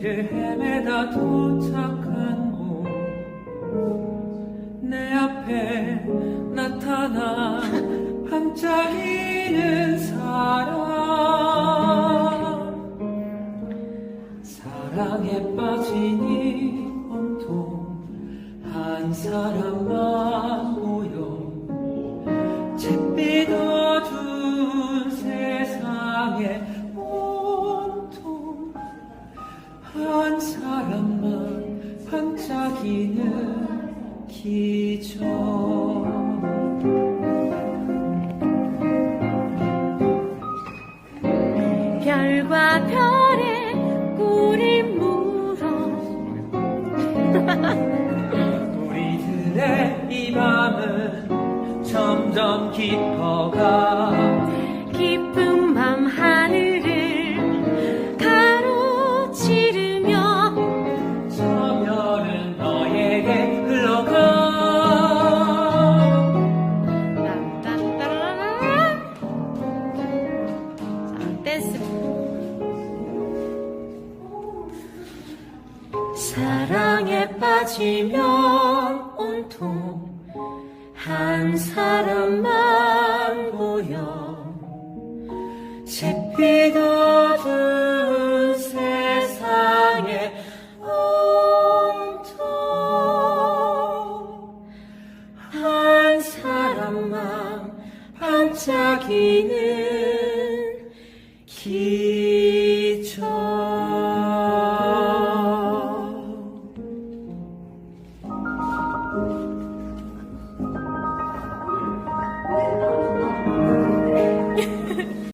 길을 헤매다 도착한 곳내 앞에 나타나 반짝이는 사람 사랑에 이 온통 한 사람만 한 사람만 반짝이는 기적. 별과 별의 꿀이 물어 우리들의 이 밤은 점점 깊어가 댄스. 사랑에 빠지면 온통 한 사람만 보여 잿빛 어두운 세상에 온통 한 사람만 반짝이는 길